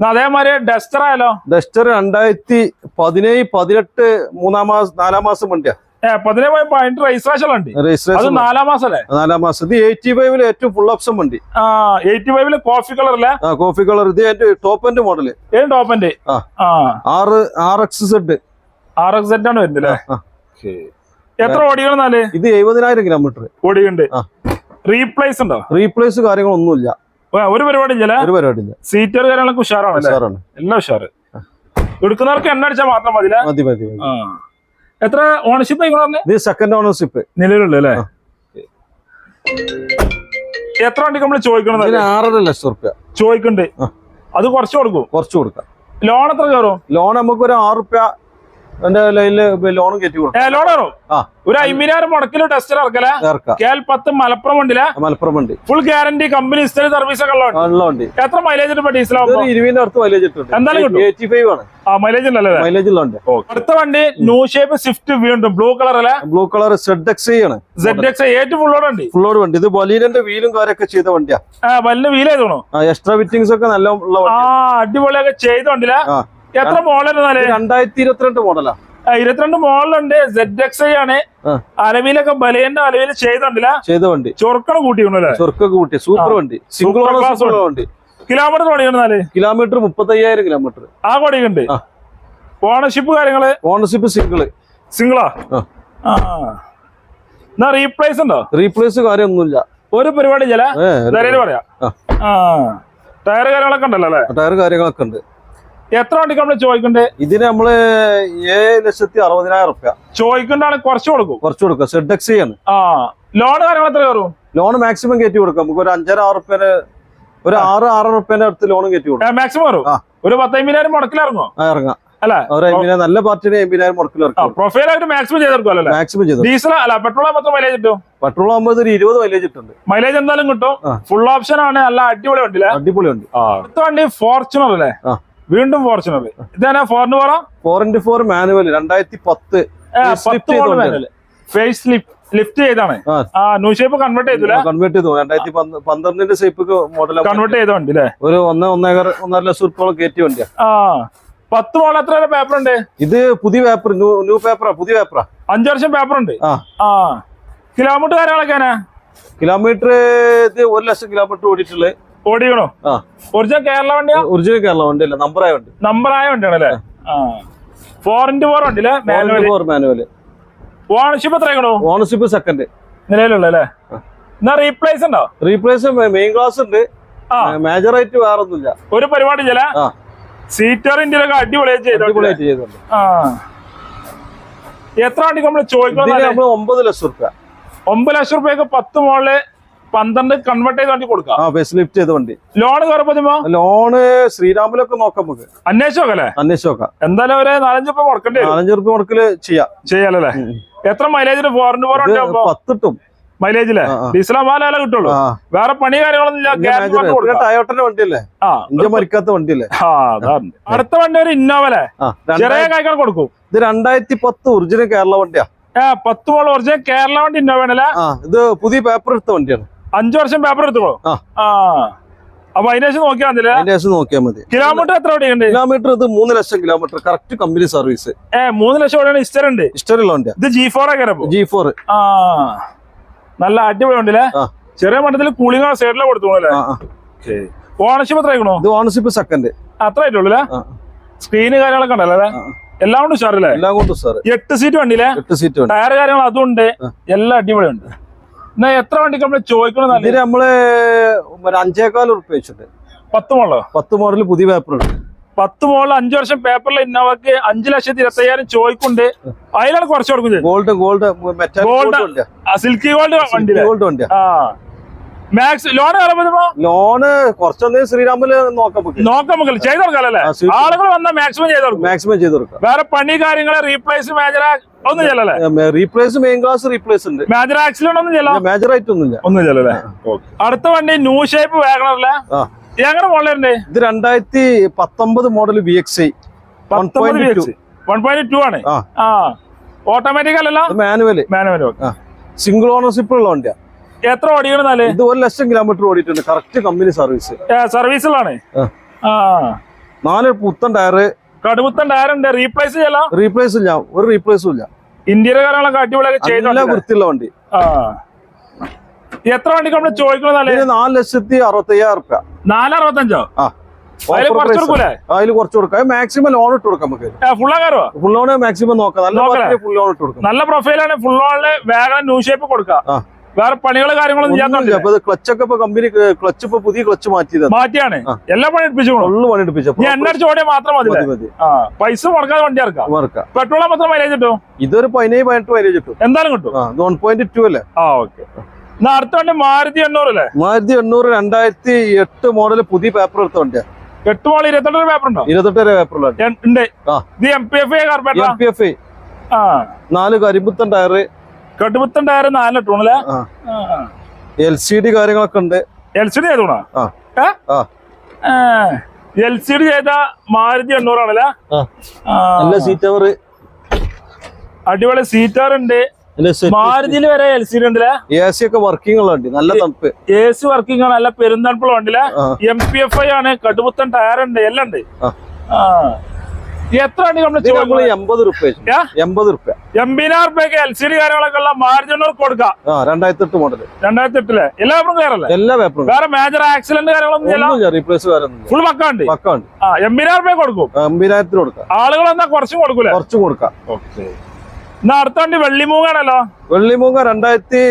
അതേമാതിരി ഡസ്റ്റർ ആയാലോ? ഡസ്റ്റർ രണ്ടായിരത്തി പതിനേഴ് പതിനെട്ട് മൂന്നാം മാസം നാലാം മാസം വണ്ടിയാ. ഏ പതിനേ പോയി പതിനെട്ട് രജിസ്ട്രേഷൻ ഉണ്ട്. അത് നാലാം മാസം അല്ലേ നാലാം മാസം. ഇത് എയ്റ്റി ഫൈവിൽ ഏറ്റവും ഫുൾ ഓപ്ഷൻ വണ്ടി. ആ എയ്റ്റി ഫൈവിൽ കോഫി കളർ അല്ലേ? കോഫി കളർ ഇത് എന്റെ ടോപ്പ് എൻഡ് മോഡൽ ഏത് ആ. ആ. ആറ് R X Z R X Z ആണ് വരുന്നത് അല്ലേ എത്ര ഓടികളെന്നാൽ ഇത് എഴുപതിനായിരം കിലോമീറ്റർ ഓടിയുണ്ട്. റീപ്ലേസ് ഉണ്ടോ? റീപ്ലേസ് കാര്യങ്ങളൊന്നുമില്ല. ഒരു പരിപാടി ഇല്ല ഒരു പരിപാടിയില്ല സീറ്റർ കാര്യങ്ങളൊക്കെ ഉഷാറാണ്. എല്ലാം ഉഷാറ്. എടുക്കുന്നവർക്ക് എണ്ണ അടിച്ചാൽ മാത്രം മതി മതി മതി. എത്ര ഓണർഷിപ്പ് ഇത് സെക്കൻഡ് ഓണർഷിപ്പ് നിലവിലുള്ളു അല്ലേ? എത്ര വണ്ടി നമ്മൾ ചോദിക്കണം ഇതിന് ആറര ലക്ഷം റുപ്യ. ചോദിക്കണ്ട്. അത് കുറച്ച് കൊടുക്കും? കുറച്ച് കൊടുക്കാം. ലോൺ എത്ര കയറും? ലോൺ നമുക്ക് ഒരു ആറ് റുപ്യ എന്റെ ലൈനിൽ ലോൺ കയറ്റി കൊടുക്കാം ഒരു അമ്പതിനായിരം മുടക്കിൽ ടെസ്റ്റർ ഇറക്കല? ഇറക്കാം. കേൽ പത്ത് മലപ്പുറം വണ്ടിയില മലപ്പുറം വണ്ടി. Full guarantee company history service ഒക്കെ എത്ര മൈലേജ് ഉണ്ട് ഡീസൽ ഇതൊരു ഇരുപതിന്റെ അടുത്ത് മൈലേജ് എന്തായാലും കിട്ടും. എയ്റ്റി ഫൈവ് ആണ്. ആ മൈലേജ് ഉണ്ടല്ലേ മൈലേജ് ഉള്ള വണ്ടി. അടുത്ത വണ്ടി ന്യൂ ഷേപ്പ് സ്വിഫ്റ്റ് വീണ്ടും. ബ്ലൂ കളർ അല്ലേ? ബ്ലൂ കളർ സെഡ് എക്സ് ആണ്. സെഡ് എക്സ് ഏറ്റവും ഫുള്ളോടെ ഉണ്ട് ഫുള്ളോട് വണ്ടി. ഇത് ബലീനന്റെ വീലും കാര്യമൊക്കെ ചെയ്ത വണ്ടിയാ. ചെയ്തോണോ എക്സ്ട്രാ ഫിറ്റിംഗ്സ് ഒക്കെ നല്ല അടിപൊളിയൊക്കെ ചെയ്തോണ്ടില്ല ആ. എത്ര മോഡൽ രണ്ടായിരത്തി ഇരുപത്തിരണ്ട് മോഡലാ ഇരുപത്തിരണ്ട് മോഡലുണ്ട് സെഡ് എക്സ് ഐ ആണ്. അലവിലൊക്കെ ബലേന്റെ അലവിൽ ചെയ്തല്ല ചെയ്ത വണ്ടി. ചൊറുക്കണം കൂട്ടിയുണ്ടല്ലേ ചൊർക്കൊക്കെ കൂട്ടി. സൂപ്പർ വണ്ടി. സിംഗിൾ ഉള്ള വണ്ടി. കിലോമീറ്റർ ഓടിക്കണെന്നാൽ കിലോമീറ്റർ മുപ്പത്തയ്യായിരം കിലോമീറ്റർ ആ ഓടിക്കുന്നുണ്ട് ഓണർഷിപ്പ് കാര്യങ്ങൾ? ഓണർഷിപ്പ് സിംഗിൾ സിംഗിളാ എന്നാ റീപ്ലേസ് ഉണ്ടോ? റീപ്ലേസ് കാര്യമൊന്നുമില്ല. ഒരു പരിപാടി ചില പറയാ. ടയർ കാര്യങ്ങളൊക്കെ ഉണ്ടല്ലോ അല്ലേ? ടയർ കാര്യങ്ങളൊക്കെ ഉണ്ട്. എത്ര വണ്ടിക്ക് നമ്മൾ ചോദിക്കണ്ടേ? ഇതിന് നമ്മൾ ഏഴ് ലക്ഷത്തി അറുപതിനായിരം റുപ്യ. ചോദിക്കണ്ടാണ് കുറച്ച് കൊടുക്കും. കുറച്ച് കൊടുക്കും. സെഡ് എക്സ് ആണ്. ആ ലോൺ കാര്യങ്ങൾ എത്ര കയറും? ലോൺ മാക്സിമം കയറ്റി കൊടുക്കാം. നമുക്ക് ഒരു അഞ്ചര ആറ് റുപ്യന് ഒരു ആറ് ആറ് റുപ്യന്റെ അടുത്ത് ലോൺ കയറ്റി കൊടുക്കും. മാക്സിമം കയറും. ഒരു പത്തമ്പതിനായിരം മുടക്കിലിറങ്ങോ ഇറങ്ങാം. നല്ല പാർട്ടിയുടെ എംബിനായിരം മുടക്കിൽ ആ പ്രൊഫൈൽ അവർ മാക്സിമം ചെയ്തെടുക്കുമല്ലോ മാക്സിമം ചെയ്തു ഡീസൽ അല്ല പെട്രോൾ മാത്രം മൈലേജ് കിട്ടും? പെട്രോൾ ആകുമ്പോൾ ഒരു ഇരുപത് മൈലേജ് ഇട്ടുണ്ട്. മൈലേജ് എന്തായാലും കിട്ടും. ഫുൾ ഓപ്ഷൻ ആണ്. നല്ല അടിപൊളി വണ്ടി. അടിപൊളി അടുത്ത വണ്ടി ഫോർച്യൂണർ അല്ലേ. വീണ്ടും ഫോർച്യൂണർ ഇതാണ് ഫോറിന് പറ. ഫോർ ഇന്റു ഫോർ മാനുവൽ രണ്ടായിരത്തി പത്ത്. ചെയ്ത. ഫേസ് ലിഫ്റ്റ് ചെയ്താണ്. ആ. ന്യൂ ഷേപ്പ് കൺവേർട്ട് ചെയ്തില്ല കൺവേർട്ട് ചെയ്തു. രണ്ടായിരത്തി പന്ത് പന്ത്രണ്ടിന്റെ ഷേപ്പ് മോഡൽ കൺവേർട്ട് ചെയ്ത വണ്ടി അല്ലേ ഒരു ഒന്ന് ഒന്നേക്കർ ഒന്നര ലക്ഷം റുപ്യോളം കയറ്റി വണ്ടിയാ. ആ പത്ത് മോഡൽ എത്ര പേപ്പർ ഉണ്ട്? ഇത് പുതിയ പേപ്പർ ന്യൂ പേപ്പറാ പുതിയ പേപ്പറാ അഞ്ചു വർഷം പേപ്പർ ഉണ്ട്. ആ. ആ. കിലോമീറ്റർ കാര്യങ്ങളൊക്കെ കിലോമീറ്റർ ഇത് ഒരു ലക്ഷം കിലോമീറ്റർ ഓടിയിട്ടുള്ളത് ഓടിക്കണോ? ആ. ഒറിജിനൽ കേരള വണ്ടിയാ? ഒറിജിനൽ കേരള വണ്ടി അല്ല നമ്പറായ വണ്ടി. നമ്പർ ആയ വണ്ടിയാണ് അല്ലേ ആ. ഫോർ ഇന്റു ഫോർ വണ്ടി manual manual four manual ownership എത്രയാണോ ഓണർഷിപ്പ് സെക്കൻഡ് നിലവിലുള്ള അല്ലേ? എന്നാ റീപ്ലേസ് ഉണ്ടോ? റീപ്ലേസ് മെയിൻ ക്ലാസ് ഉണ്ട്. മേജർ ആയിട്ട് വേറെ ഒന്നുമില്ല ഒരു പരിപാടി ചില സീറ്റർ ഇന്ത്യയിലൊക്കെ അടിപൊളിയായിട്ട് ചെയ്തിട്ടുണ്ട്. എത്ര വണ്ടി നമ്മൾ ചോദിക്കണം നമ്മൾ ഒമ്പത് ലക്ഷം റുപ്യ ഒമ്പത് ലക്ഷം റുപ്യക്ക് പത്ത് മോളിൽ പന്ത്രണ്ട് കൺവേർട്ട് ചെയ്ത് വണ്ടി കൊടുക്കാം. ലിഫ്റ്റ് ചെയ്ത വണ്ടി. ലോൺ കയറുമ്പോ ലോണ് ശ്രീരാമിലൊക്കെ നോക്കാം നമുക്ക്. അന്വേഷിച്ച് നോക്കല്ലേ അന്വേഷിച്ച് നോക്കാം. എന്തായാലും ഒരു നാലഞ്ച് രൂപ കൊടുക്കണ്ടേ നാലഞ്ചു റുപ്യ മുടക്കിൽ ചെയ്യാം. ചെയ്യാലല്ലേ? എത്ര മൈലേജിന് ഫോറിന് ഫോർ പത്തിട്ടും. മൈലേജിലെ ഡീസലോ ആ. കിട്ടുള്ളൂ. വേറെ പണി കാര്യങ്ങളൊന്നും ടയോട്ടന്റെ വണ്ടിയല്ലേ? മരിക്കാത്ത വണ്ടിയല്ലേ? അടുത്ത വണ്ടി ഒരു ഇന്നോവലെ ചെറിയ കായ്ക്കാൻ കൊടുക്കും. ഇത് രണ്ടായിരത്തി പത്ത് ഒറിജിനൽ കേരള വണ്ടിയാ. പത്ത് മോൾ ഒറിജിനൽ കേരള വണ്ടി ഇന്നോവ ഇത് പുതിയ പേപ്പർ എടുത്ത വണ്ടിയാണ്. അഞ്ചു വർഷം പേപ്പർ എടുത്തോളൂ ആ. അപ്പൊ അതിനേശം നോക്കിയാൽ മതി അതിനേശം നോക്കിയാൽ മതി. കിലോമീറ്റർ എത്ര ഓടിയുണ്ട് കിലോമീറ്റർ ഇത് മൂന്ന് ലക്ഷം കിലോമീറ്റർ കറക്റ്റ് കമ്പനി സർവീസ് ഏ മൂന്ന് ലക്ഷം ഓടിയാണ് ഇസ്റ്റർ ഉണ്ട്. ഇഷ്ടമുള്ള വണ്ടിയാ ഇത് ജി ഫോർ ഒക്കെ ജി ഫോർ ആ. നല്ല അടിപൊളി ഉണ്ടല്ലേ. ചെറിയ മട്ടത്തിൽ കൂളിംഗ് സൈഡിലെ കൊടുത്തു അല്ലേ. ഓണർഷിപ്പ് എത്ര ആയിക്കണോ? ഇത് ഓണർഷിപ്പ് സെക്കൻഡ് അത്ര ആയിട്ടുള്ളൂ അല്ലേ? സ്ക്രീന് കാര്യങ്ങളൊക്കെ ഉണ്ടല്ലോ അല്ലേ. എല്ലാം കൊണ്ടും സാറല്ലേ എല്ലാം കൊണ്ടും സാർ എട്ട് സീറ്റ് വണ്ടിയില്ലേ? എട്ട് സീറ്റ് ടയർ കാര്യങ്ങൾ അതും ഉണ്ട്. എല്ലാം അടിപൊളി ഉണ്ട് എന്നാ എത്ര വണ്ടിക്ക് നമ്മൾ ചോദിക്കണം ഇതിന് നമ്മൾ ഒരു അഞ്ചേക്കാൽ ഉറുപ്പ് വെച്ചിട്ട് പത്ത് മോളോ പത്ത് മോഡൽ പുതിയ പേപ്പർ ഉണ്ട്. പത്ത് മോളിൽ അഞ്ചു വർഷം പേപ്പറിൽ ഇന്നോവക്ക് അഞ്ചു ലക്ഷത്തി ഇരുപത്തി അയ്യായിരം ചോദിക്കുന്നുണ്ട്. അതിലാണ് കുറച്ച് കൊടുക്കുന്നത്. Gold gold gold silky gold വണ്ടി ഗോൾഡ് വണ്ടി ആ. മാക്സ് ലോൺ ലോണ് കുറച്ചൊന്നും ശ്രീരാമിൽ നോക്കാം നോക്കാം ചെയ്ത്. ആളുകൾ വന്നാൽ മാക്സിമം ചെയ്ത് കൊടുക്കും. മാക്സിമം ചെയ്ത് കൊടുക്കാം. വേറെ പണി കാര്യങ്ങൾ റീപ്ലേസ് മേജർ ഒന്നും ചെയ്യലല്ലേ റീപ്ലേസ് മെയിൻ ഗ്ലാസ് റീപ്ലേസ് ഉണ്ട്. മേജർ ആക്സിഡന്റ് ഒന്നും ചെയ്യല മേജർ ആയിട്ട് ഒന്നുമില്ല ഒന്നും ചെയ്യലല്ലേ അടുത്ത വണ്ടി ന്യൂ ഷേപ്പ് വാഗണറല്ലേ എങ്ങനെ മോഡലുണ്ട് ഇത് രണ്ടായിരത്തി പത്തൊമ്പത് model V X I 1.2. One point two ആണ്? ഓട്ടോമാറ്റിക് അല്ലല്ലോ? മാനുവൽ മാനുവൽ സിംഗിൾ ഓണർഷിപ്പ് ഉള്ള വണ്ടിയാ. എത്ര ഓടിക്കണെന്നാൽ ഇത് ഒരു ലക്ഷം കിലോമീറ്റർ ഓടിയിട്ടുണ്ട്. കറക്റ്റ് കമ്പനി സർവീസ് സർവീസിലാണ് നാല് പുത്തൻ ടയർ കടുമുത്തൻ ടയർ ഉണ്ട്. റീപ്ലേസ് ചെയ്യല? റീപ്ലേസ് ഇല്ല. ഒരു റീപ്ലേസും ഇല്ല. ഇന്ത്യയിലെ കാര്യങ്ങളൊക്കെ അടിപൊളിയൊക്കെ ചെയ്തോണ്ട് വൃത്തിയുള്ള വണ്ടി. ആ. എത്ര വണ്ടിക്ക് നമ്മൾ ചോദിക്കണെന്നാൽ ഇതിന് നാല് ലക്ഷത്തി അറുപത്തി അയ്യായിരം റുപ്യ. നാലറുപത്തഞ്ചോ? അതിൽ കുറച്ച് കൊടുക്കാം. മാക്സിമം ലോൺ ഇട്ട് കൊടുക്കാം നമുക്ക്. ഫുൾ ലോൺ മാക്സിമം നോക്കാം. നല്ല. ഫുൾ ലോൺ ഇട്ട് കൊടുക്കാം. നല്ല പ്രൊഫൈലാണ് ഫുൾ ലോണിൽ വേഗം ന്യൂ ഷേപ്പ് കൊടുക്കാം. വേറെ പണികൾ കാര്യങ്ങളൊന്നും ക്ലച്ച് ഒക്കെ ഇപ്പൊ കമ്പനി ക്ലച്ച് ഇപ്പൊ പുതിയ ക്ലച്ച് മാറ്റിയത് മാറ്റിയാണ്. എല്ലാ പണി എടുപ്പിച്ചു ഫുള്ള് പണി എടുപ്പിച്ചു ഇനി എണ്ണ അടിച്ച് ഓടിയാൽ മാത്രം മതി പൈസ മുടക്കാതെ വണ്ടി ഇറക്കാം മറക്കാം പെട്രോൾ മാത്രം മൈലേജ് കിട്ടും? ഇതൊരു പതിനേഴ് പതിനെട്ട് മൈലേജ് കിട്ടും. എന്തായാലും കിട്ടും. വൺ പോയിന്റ് ടു അല്ലേ? ആ ഓക്കെ. അടുത്ത വണ്ടി മാരുതി എണ്ണൂറ് അല്ലേ? മാരുതി എണ്ണൂറ് രണ്ടായിരത്തി എട്ട് മോഡൽ പുതിയ പേപ്പർ എടുത്ത വണ്ടിയാ. എട്ട് മോഡൽ ഇരുപത്തെട്ട് പേപ്പർ ഉണ്ടോ? ഇരുപത്തെട്ട് പേപ്പർ ഉണ്ട്. M P F M P F ആ. നാല് കരിമ്പുത്തൻ ടയറ് കടുപ്പത്തൻ ടയർ നാല് ഇട്ടൂണല്ലേ എൽ സി ഡി കാര്യങ്ങളൊക്കെ ഉണ്ട്. എൽ സി ഡി ചെയ്തോണോ? എൽ സി ഡി ചെയ്ത മാരുതി എണ്ണൂറാണല്ലേ. നല്ല സീറ്റ് അവർ അടിപൊളി സീറ്റാർ ഉണ്ട്. മാരുതിയിൽ വരെ എൽ സി ഡി ഉണ്ടല്ലേ എ സി ഒക്കെ വർക്കിംഗ് നല്ല തണുപ്പ്. എ സി വർക്കിംഗ് ആണ് നല്ല പെരുന്തണുപ്പുള്ള ഉണ്ടല്ലേ. എം പി എഫ് ഐ ആണ് കടുപ്പത്തൻ ടയർ ഉണ്ട് എല്ലാം ഉണ്ട്. ആ. ആ എത്ര വണ്ടി നമ്മൾ ഇത് നമ്മൾ എൺപത് റുപ്യ യാ? എൺപത് റുപ്യ. എൺപതിനായിരം റുപ്യക്ക് എൽ സി ഡി കാര്യങ്ങളൊക്കെ ഉള്ള മാർജിനർ കൊടുക്കാം. രണ്ടായിരത്തി എട്ട് മോഡൽ രണ്ടായിരത്തി എട്ടിൽ എല്ലാ പേപ്പറും കയറല്ലേ എല്ലാ പേപ്പറും വേറെ മേജർ ആക്സിഡന്റ് കാര്യങ്ങളൊന്നും റീപ്ലേസ് ഫുൾ പക്കാണ്ട് പക്ക ഉണ്ട് ആ എൺപതിനായിരം റുപ്യ കൊടുക്കും. അമ്പതിനായിരത്തിന് കൊടുക്കാം. ആളുകൾ എന്നാ കുറച്ചും കൊടുക്കൂലേ? കുറച്ചും കൊടുക്കാം. എന്നാ അടുത്ത വണ്ടി വെള്ളിമൂങ്ങാണല്ലോ വെള്ളിമൂങ്ങ രണ്ടായിരത്തി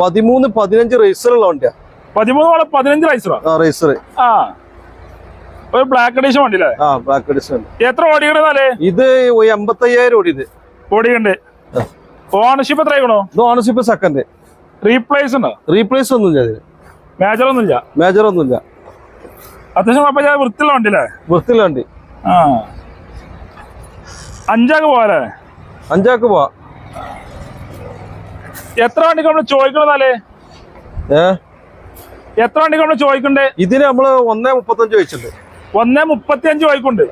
പതിമൂന്ന് പതിനഞ്ച് റേസറുള്ള വണ്ടിയാ. പതിമൂന്ന് പതിനഞ്ച് റേസറോ റേസർ ആ. ഒരു ബ്ലാക്ക് എഡിഷൻ വണ്ടിയില്ലേ ആ ബ്ലാക്ക് എഡിഷൻ എത്ര ഓടിക്കണെന്നാലേ ഇത് എൺപത്തയ്യായിരം ഓടിയത്. ഓടിക്കണ്ട്. ഓണർഷിപ്പ് എത്ര ആയിക്കണോ? ഇത് ഓണർഷിപ്പ് സെക്കൻഡ് റീപ്ലേസ് ഉണ്ടോ? റീപ്ലേസ് ഒന്നുമില്ല അതിന്. മേജർ ഒന്നുമില്ല. മേജർ ഒന്നുമില്ല. അത്യാവശ്യം കുഴപ്പമില്ല. വൃത്തിയുള്ള വണ്ടിയില്ലേ? വൃത്തിയുള്ള വണ്ടി. ആ. അഞ്ചാക്ക് പോവാല്ലേ അഞ്ചാക്ക് പോവാ. എത്ര വണ്ടിക്ക് നമ്മൾ ചോദിക്കണതല്ലേ ഏ? എത്ര വണ്ടിക്ക് നമ്മൾ ചോദിക്കണ്ടേ? ഇതിന് നമ്മൾ ഒന്നേ മുപ്പത്തഞ്ച് വെച്ചിട്ടുണ്ട് ഒന്നേ മുപ്പത്തി അഞ്ച് വായിക്കുണ്ട്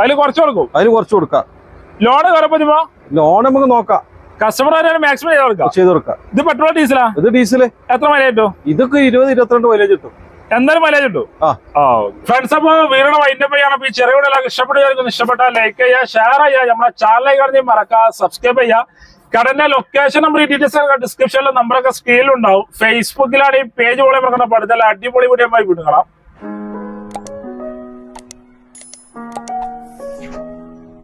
അതിൽ കുറച്ച് കൊടുക്കും. അതിൽ കുറച്ച് കൊടുക്കാം. ലോണ് കയറപ്പോ ലോൺ നമുക്ക് നോക്കാം. കസ്റ്റമർ മാക്സിമം ചെയ്ത് കൊടുക്കാം. ചെയ്ത് കൊടുക്കാം. ഇത് പെട്രോൾ ഡീസലാ ഇത് ഡീസൽ എത്ര മൈലേജ് കിട്ടും? ഇതൊക്കെ ഇരുപത് ഇരുപത്തിരണ്ട് മൈലേജ് കിട്ടും. എന്തായാലും മൈലേജ് കിട്ടും. ആ. ഫ്രണ്ട്സ് അപ്പൊ വീടിന്റെ വൈൻഡപ്പ് ചെയ്യണം അപ്പൊ ഈ ചെറിയ വീടുകളൊക്കെ ഇഷ്ടപ്പെടുകയായിരിക്കും ഇഷ്ടപ്പെട്ടാൽ ലൈക്ക് ചെയ്യുക ഷെയർ ചെയ്യുക. നമ്മുടെ സബ്സ്ക്രൈബ് ചെയ്യുക. കടന്റെ ലൊക്കേഷൻ നമ്പർ ഡീറ്റെയിൽസ് നമ്പറൊക്കെ സ്ക്രീനിൽ ഉണ്ടാവും. ഫേസ്ബുക്കിലാണ് ഈ പേജ് പോലെ പഠിത്തല അടിപൊളി വീഡിയോ വിടുകണം